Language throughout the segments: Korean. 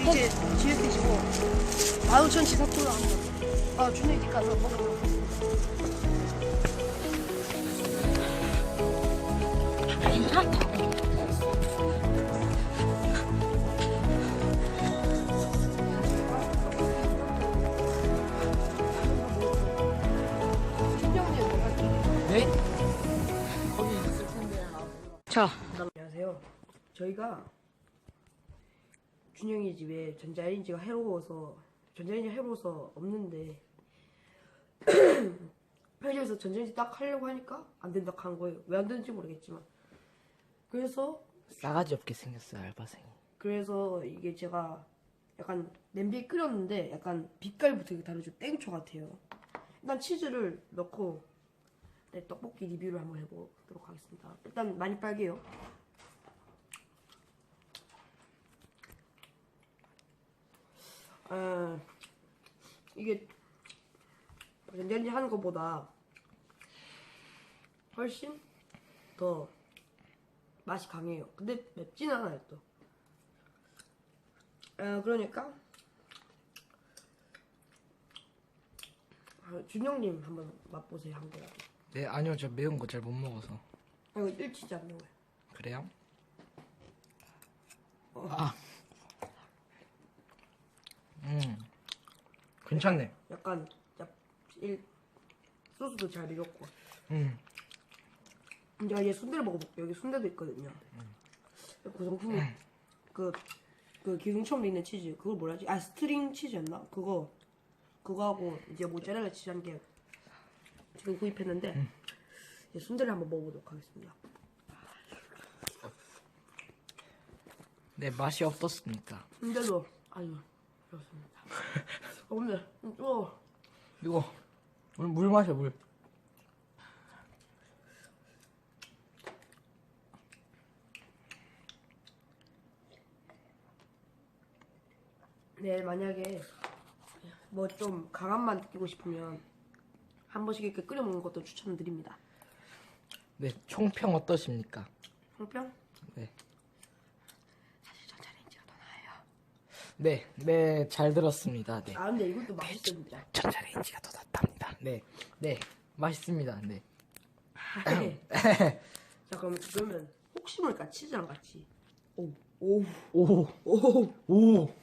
이제 GS15 15,000치 사토를 합니다. 아, 준혁이 가서 먹으러. 네? 자, 안녕하세요. 저희가 준영이 집에 전자레인지가 해로워서 전자레인지 해로워서 없는데 편의점에서 전자레인지 딱 하려고 하니까 안 된다 한 거예요. 왜 안 되는지 모르겠지만 그래서 싸가지 없게 생겼어요 알바생이. 그래서 이게 제가 약간 냄비에 끓였는데 약간 빛깔부터 다르죠. 땡초 같아요. 일단 치즈를 넣고 네, 떡볶이 리뷰를 한번 해보도록 하겠습니다. 일단 많이 빨게요. 아, 이게 전자레인지 하는 것보다 훨씬 더 맛이 강해요. 근데 맵진 않아요 또. 아, 그러니까 아, 준영님 한번 맛보세요 한 거라도. 네 아니요 저 매운 거 잘 못 먹어서. 아, 이거 일 진짜 안 매워요. 그래요? 아. 음. 괜찮네. 약간 일 소스도 잘 비볐고. 음. 제가 얘 순대를 먹어볼게요. 여기 순대도 있거든요. 구성품이 그, 그 기둥처럼 있는 치즈 그걸 뭐라지? 아 스트링 치즈였나? 그거 그거하고 이제 모짜렐라 치즈 한 개 지금 구입했는데 이제 순대를 한번 먹어보도록 하겠습니다. 네 맛이 어떻습니까? 순대도 아주 좋습니다. 어, 근데 좀 뜨거워. 이거 물, 물 마셔 물. 네, 만약에 뭐 좀 강한 맛 느끼고 싶으면 한 번씩 이렇게 끓여 먹는 것도 추천드립니다. 네 총평 어떠십니까? 홍평? 네. 사실 전자레인지가 더 나아요. 네, 네, 잘 들었습니다. 네. 아 근데 이것도 맛있습니다. 전자레인지가 더 낫답니다. 네, 네, 맛있습니다. 네. 자 그럼 그러면 혹시 모르니까 치즈랑 같이 오, 오, 오, 오, 오.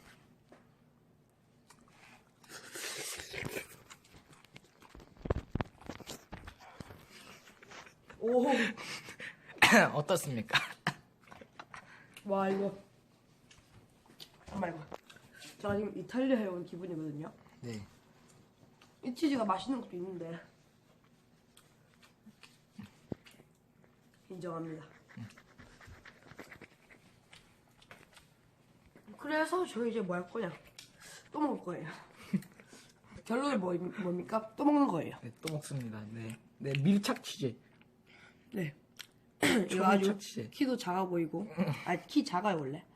오. 어떻습니까? 와 이거 정말 이거 제가 지금 이탈리아에 온 기분이거든요. 네. 이 치즈가 맛있는 것도 있는데 인정합니다. 그래서 저희 이제 뭐 할 거냐? 또 먹을 거예요. 결론이 뭐, 뭡니까? 또 먹는 거예요. 네, 또 먹습니다. 네, 네, 밀착 치즈. 네. 이거 아주 치즈. 키도 작아 보이고, 아 키 작아요 원래.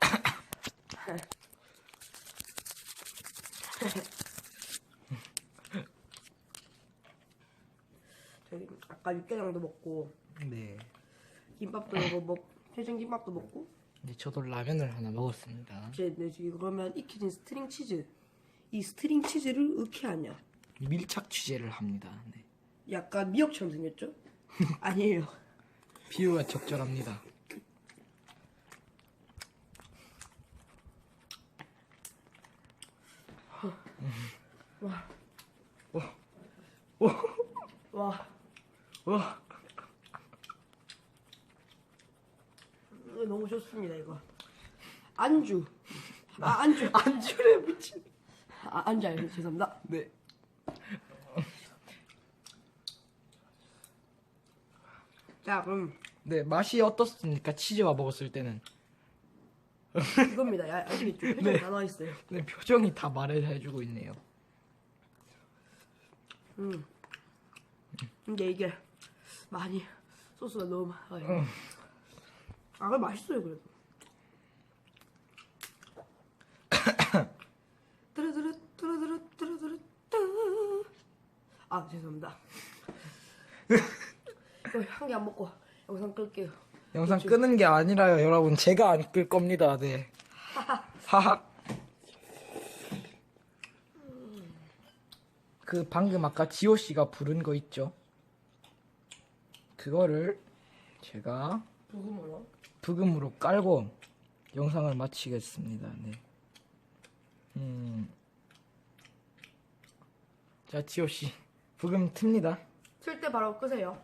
저희 아까 육개장도 먹고 네. 김밥도 먹고 뭐 해장 김밥도 먹고 네, 저도 라면을 하나 먹었습니다. 이제 네, 지금 그러면 익혀진 스트링 치즈 이 스트링 치즈를 어떻게 하냐? 밀착 취재를 합니다. 네. 약간 미역처럼 생겼죠? 아니에요. 비유가 적절합니다. 와, 오, 오, 와, 와. 이거 너무 좋습니다 이거. 안주. 아 안주. 안주래 미친. 아 안주 아니에요. 죄송합니다. 네. 자 그럼 네, 맛이 어떻습니까? 치즈와 먹었을 때는. 이겁니다. 야, 아시겠죠? 표정 이다 나와 있어요. 네, 표정이 다 말을 해주고 있네요. 음. 근데 이게 많이 소스가 너무 많아요. 아, 그래 맛있어요 그래도. 뚜루뚜루 뚜루뚜루 뚜루뚜루 뚜. 아 죄송합니다. 한 개 안 먹고 영상 끌게요. 영상 끄는 게 아니라요, 여러분. 제가 안 끌 겁니다. 네. 하하. 그 방금 아까 지호 씨가 부른 거 있죠? 그거를 제가 누구뭐요? 부금으로 깔고 영상을 마치겠습니다. 네. 음. 자, 지호 씨. 부금 틉니다. 틀 때 바로 끄세요.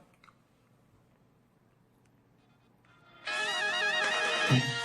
Okay.